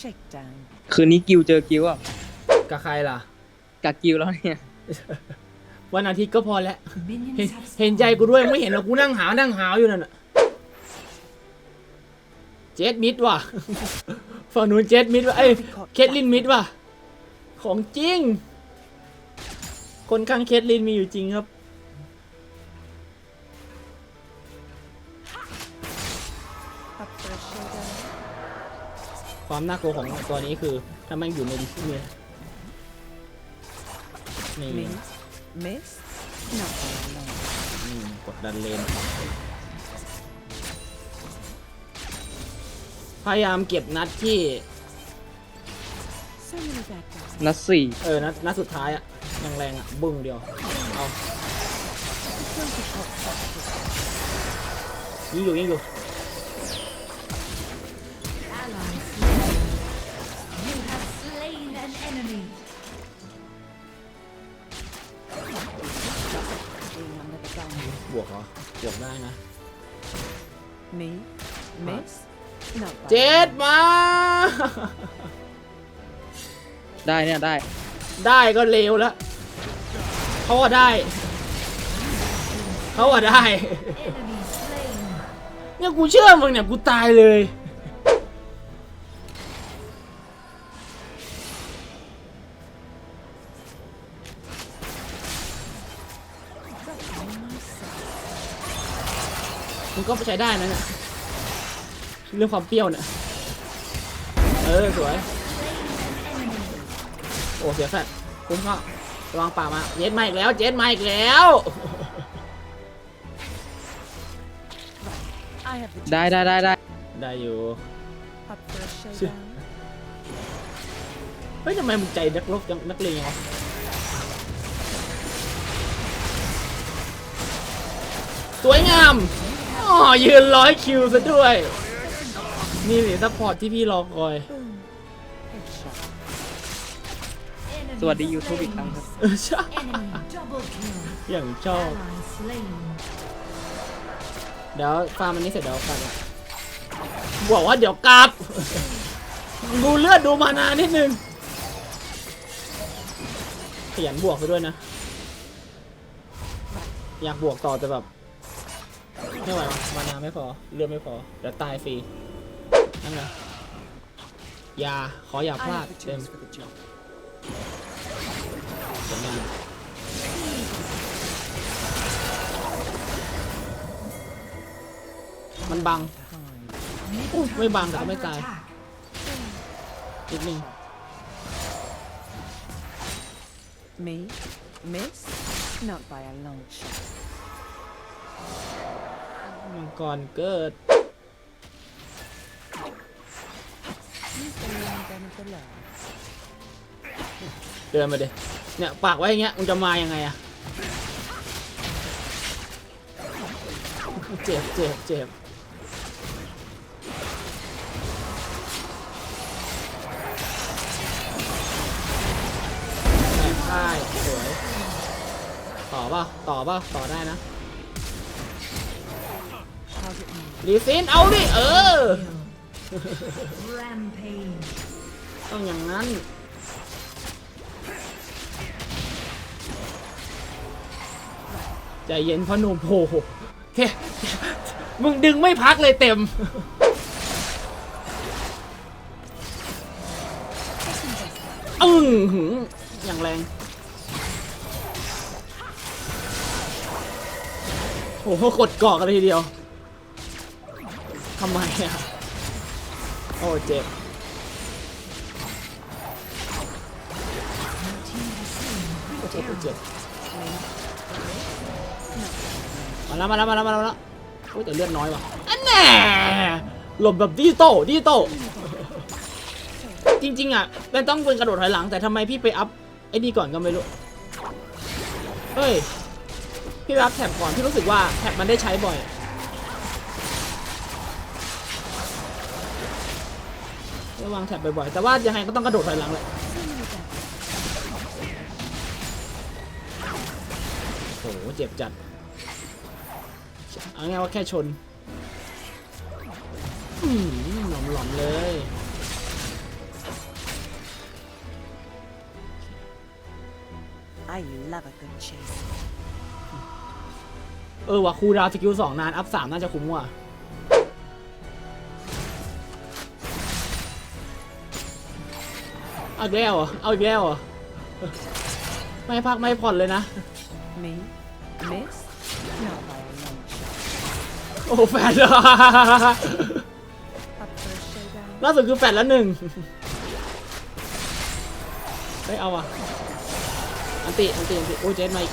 shakedown. คืนนี้กิวเจอกิวอะกับใครล่ะ กับกิวแล้วเนี่ย วันอาทิตย์ก็พอแล้ว เห็น Minions have เห็นใจกูด้วยไม่เห็นหรอกกูนั่งหาวนั่งหาวอยู่นั่นน่ะเจ็ดมิดว่ะ ฝั่งนู้นเจ็ดมิดว่ะเอ้ยเคทลินมิดว่ะ ของจริง คนข้างเคทลินมีอยู่จริงครับ ความน่ากลัวของตัวนี้คือ ถ้าแม่งอยู่ในดิสนีย์นี่ Me. Miss? Not by a long อืมกดดันเลนพยายามเก็บนัดที่ So many bad guys. นัดสี่เออนัดนัดสุดท้ายอะแรงๆอะบึ้งเดียว เอา Don't be hot sausages. ยิงอยู่ยิงอยู่ วกเหรอบวกได้นะ Me? Miss? Not by เจ็ดมา ได้เนี่ยได้ ได้ก็เลวแล้วเขาว่าได้เขาว่าได้ Enemy slain. เนี่ยกูเชื่อมึงเนี่ยกูตายเลย ก็ใช้ได้นะเนี่ยเรื่องความเปรี้ยวเนี่ยเออสวยโอ้เสียแฟดคุ้มก็ระวังป่ามาเจ็ดมาอีกแล้วเจ็ดมาอีกแล้ว I have the ได้ได้ได้ได้ได้อยู่ Up for a showdown. เฮ้ยทำไมมึงใจนักรบจังนักเลงวะสวยงาม อ๋อยืนร้อยคิวซะด้วย นี่สิซัพพอร์ตที่พี่รอคอย Headshot. Enemy สวัสดี YouTube อีก slain. ครั้งครับ เออใช่ Enemy double kill. อย่างชอบ Ally slain. เดี๋ยวฟาร์มอันนี้เสร็จเดี๋ยวฟาร์มละบอกว่าเดี๋ยวกลับ ดูเลือดดูมานานิดนึงขยันบวกไปด้วยนะ อยากบวกต่อแต่แบบ ไม่ไหววะมานาไม่พอ เลือดไม่พอ เดี๋ยวตายฟรี นั่นไงอย่าขออย่าพ I ลาด have the เต็ม tools for the job. เดี๋ยวไม่อยู่มันบังอุ๊ยไม่บังแต่ก็ไม่ตาย Attack. นิดนึง Me? Miss? Not by a long shot. มังกรเกิด Use the long gun of the law. เดินมาดิเนี่ยปากไว้อย่างเงี้ยมึงจะมายังไงอะเจ็บเจ็บเจ็บแม่ค่ายสวย ต่อป่ะ ต่อป่ะ ต่อได้นะ Target me. รีซินเอาดิเออ Rampage. ต้องอย่างนั้น ใจเย็นพ่อหนุ่มโหแค่มึงดึงไม่พักเลยเต็ม อึ้งหืออย่างแรง โอ้โหกดเกาะกันเลยทีเดียว ทำไมอะ โอ้เจ็บโอ้เจ็บโอ้เจ็บมาแล้วมาแล้วมาแล้วมาแล้วโอ้แต่เลือดน้อยว่ะอันแน่หลบแบบดิจิตอลดิจิตอลจริง ๆ อะมันต้องเป็นกระโดดถอยหลัง แต่ทำไมพี่ไปอัพไอ้นี่ก่อนก็ไม่รู้ เฮ้ย พี่ไปอัพแท็บก่อน พี่รู้สึกว่าแท็บมันได้ใช้บ่อย วางแถบบ่อยๆ แต่ว่ายังไงก็ต้องกระโดดถอยหลังแหละโอ้โหเจ็บจัดเอาง่ายว่าแค่ชนหล่อมหลอมเลยเออว่ะคูดาวสกิลสองนาน อัพสามน่าจะคุ้มว่ะ เอาอีกแล้วเหรอเอาอีกแล้วเหรอไม่พักไม่ผ่อนเลยนะ Me? Miss? Not by a long shot. โอ้แฟน Up for a showdown? ล่าสุดคือแฟนแล้วหนึ่งไม่เอาอะ อันติ อันติ อันติ โอ้ยเจนมาอีก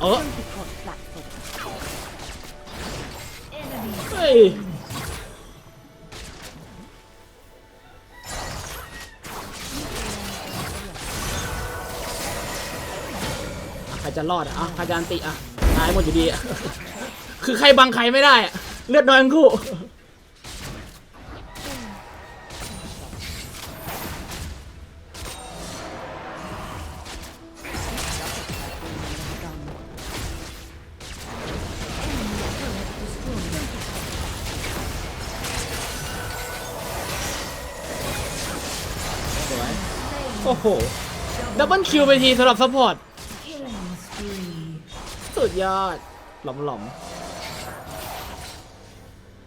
เออ Don't be caught flat-footed. Enemy เฮ้ย รจะรอดอะอะใครจะอันติอะตายหมดอยู่ดีอะคือใครบังใครไม่ได้อะเลือดน้อยทั้งคู่โอ้โห ดับเบิลคิวไปทีสำหรับซัพพอร์ต สุดยอด หลอมหลอม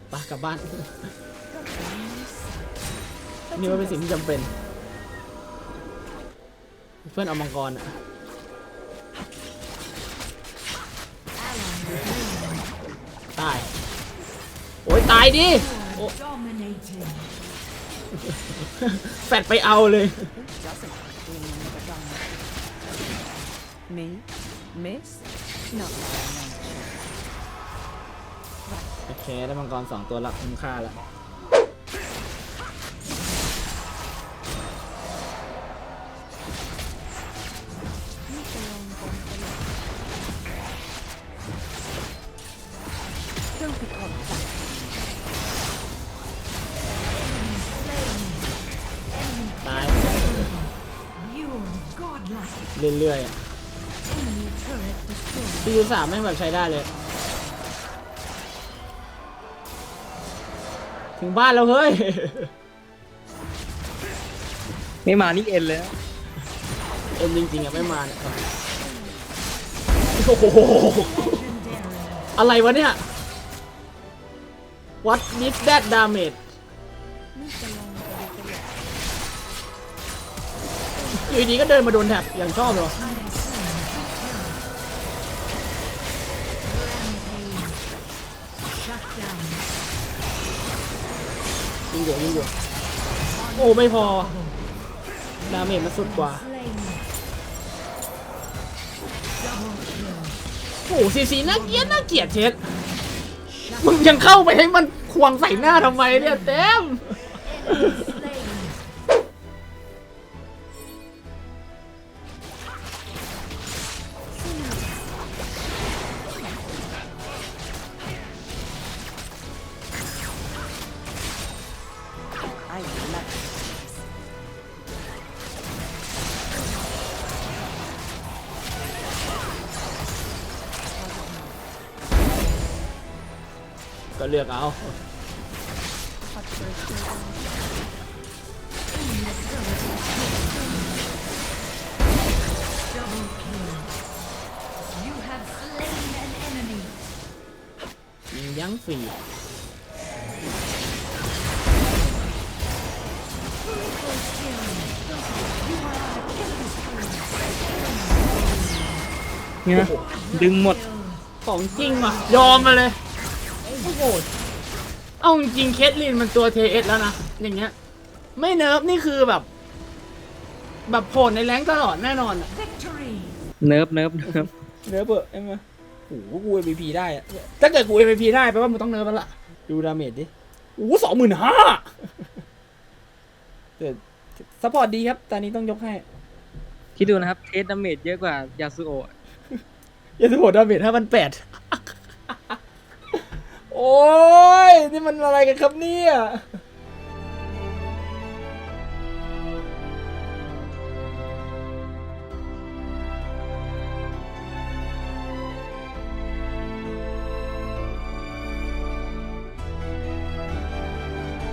ไปกลับบ้าน นี่ว่าเป็นสิ่งที่จำเป็น เพื่อนเอามังกรอะตาย โอ้ยตายดิโอ้ Dominating. แฟดไปเอาเลย Who doesn't like being another diamond? Me? Miss? โอเค ได้มังกรสองตัวหลักคุ้มค่าแล้วตายเรื่อยๆ ซีอูสามแม่งแบบใช้ได้เลย ถึงบ้านแล้วเฮ้ย ไม่มานี่เอ็นเลยนะเอ็มจริงๆอะไม่มาเนี่ยโอ้โห Legendary. อะไรวะเนี่ย What is that damage อยู่ดีๆก็เดินมาโดนแท็บอย่างชอบเหร ยิงอยู่ยิงอยู่โอ้ไม่พอ ดาเมจมันสุดกว่า โอ้ซีซีน่าเกลียดน่าเกลียดเช็ดมึงยังเข้าไปให้มันควงใส่หน้าทำไมเนี่ยเต็ม เลือกเอา Up for a showdown? Double kill. You have slain an enemy. ยิงยั้งฟรีเนี่ยดึงหมดของจริงว่ะยอมมาเลย โอ้โหเอาจริงๆเคทลินมันตัวเทเอสแล้วนะ อย่างเงี้ย ไม่เนิร์ฟนี่คือแบบ แบบโผล่ในแรงค์ตลอดแน่นอนอะ Victory. เนิร์ฟเนิร์ฟเนิร์ฟเนิร์ฟเบอร์ใช่ไหมโอ้โหกู MVP ได้อะถ้าเกิดกู MVP ได้แปลว่ามึงต้องเนิร์ฟแล้วล่ะ ดูดาเมจดิโอ้สองหมื่นห้าแต่ซัพพอร์ตดีครับ ตอนนี้ต้องยกให้ คิดดูนะครับ เทสดาเมจเยอะกว่ายาสุโอะยาสุโหดาเมจห้าพันแปด โอ้ย นี่มันอะไรกันครับเนี่ย